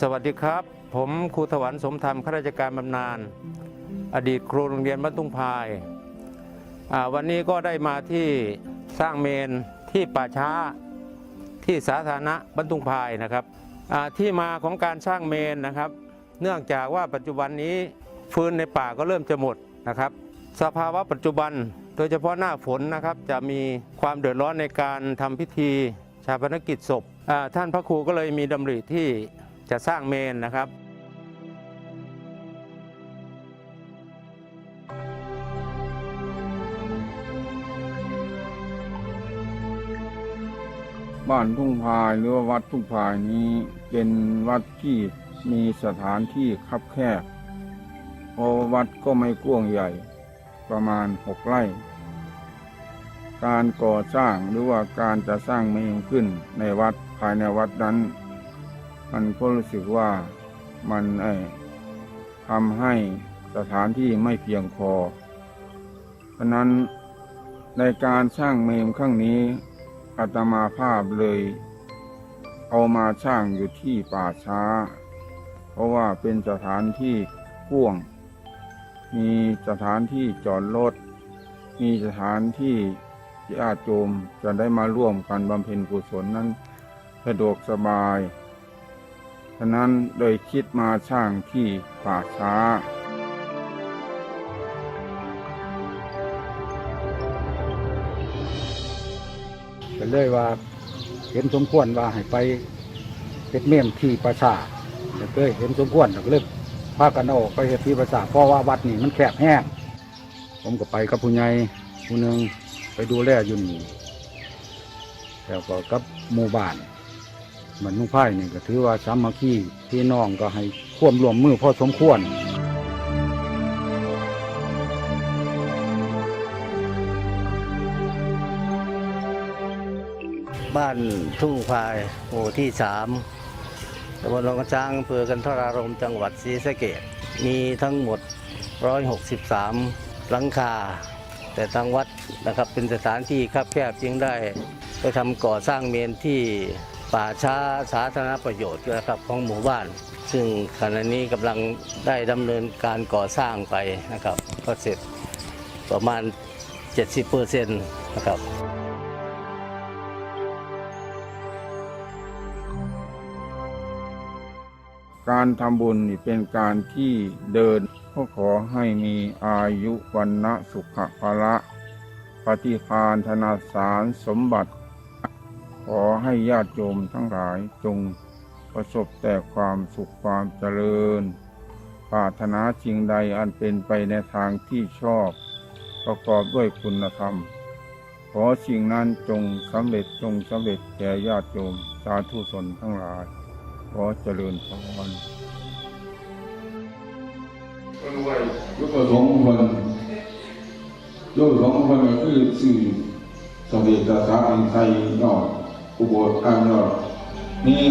สวัสดีครับ ผมครูถวันสมธรรมข้าราชการบำนาญอดีตครูโรงเรียนบ้านตุ้งพายวันนี้ก็ได้มาที่สร้างเมนที่ป่าช้าที่สาธารณะบ้านตุ้งพายนะครับที่มาของการสร้างเมนนะครับ เนื่องจากว่าปัจจุบันนี้ฟืนในป่าก็เริ่มจะหมดนะครับ สภาวะปัจจุบันโดยเฉพาะหน้าฝนนะครับจะมีความเดือดร้อนในการทำพิธีชาปนกิจศพท่านพระครูก็เลยมีดำริที่ จะสร้างเมนนะครับ บ้านทุ่งพายหรือว่าวัดทุ่งพายนี้เป็นวัดที่มีสถานที่คับแคบเพราะวัดก็ไม่กว้างใหญ่ประมาณหกไร่ การก่อสร้างหรือว่าการจะสร้างเมนขึ้นในวัดภายในวัดนั้น มันก็รู้สึกว่ามันเอ่อทำให้สถานที่ไม่เพียงพอ เพราะนั้นในการสร้างเมนครั้งนี้อาตมาภาพเลย เอามาสร้างอยู่ที่ป่าช้า เพราะว่าเป็นสถานที่กว้างมีสถานที่จอดรถ มีสถานที่ญาติโยมจะได้มาร่วมกันบำเพ็ญกุศลนั้นสะดวกสบายะนั้นโดยคิดมาสร้างที่ป่าช้า ก็เลยว่าเห็นสมควรว่าให้ไปเป็นเมี่ยมที่ประสาทแล้วก็เห็นสมควรก็เลยพากันอออกไปเฮ็ดที่ประสาทเพราะว่าวัดนี่มันแคบแห้งผมก็ไปกับผู้ใหญ่ผู้หนึ่งไปดูแลอยู่นี่แล้วก็กับหมู่บ้าน เหมือนนุ่งไผ่นี่ก็ถือว่าสามัคคีพี่น้องก็ให้ควบรวมมือพอสมควรบ้านทุ่งพายหมู่ที่สามตำบลหนองกระช้างอำเภอกันทรารมจังหวัดศรีสะเกษมีทั้งหมด 163 หลังคา แต่ทางวัดนะครับเป็นสถานที่คับแคบจึงได้ไปทำก่อสร้างเมนที่ ป่าช้าสาธารณประโยชน์นะครับของหมู่บ้าน ซึ่งขณะนี้กำลังได้ดำเนินการก่อสร้างไปนะครับก็เสร็จประมาณ 70%นะครับการทำบุญนี่เป็นการที่เดินก็ขอให้มีอายุวันนะสุขภาละ ปฏิภาณธนาสารสมบัติ ขอให้ญาติโยมทั้งหลายจงประสบแต่ความสุขความเจริญปรารถนาสิ่งใดอันเป็นไปในทางที่ชอบ ประกอบด้วยคุณธรรม ขอสิ่งนั้นจงสำเร็จจงสำเร็จแก่ญาติโยมสาธุชนทั้งหลาย ขอเจริญพรยุคประสงค์ของคนยุคประสงค์ของคนก็คือสื่อสมเด็จพระสังฆไทยยอด อุโบสถอันยอดนี่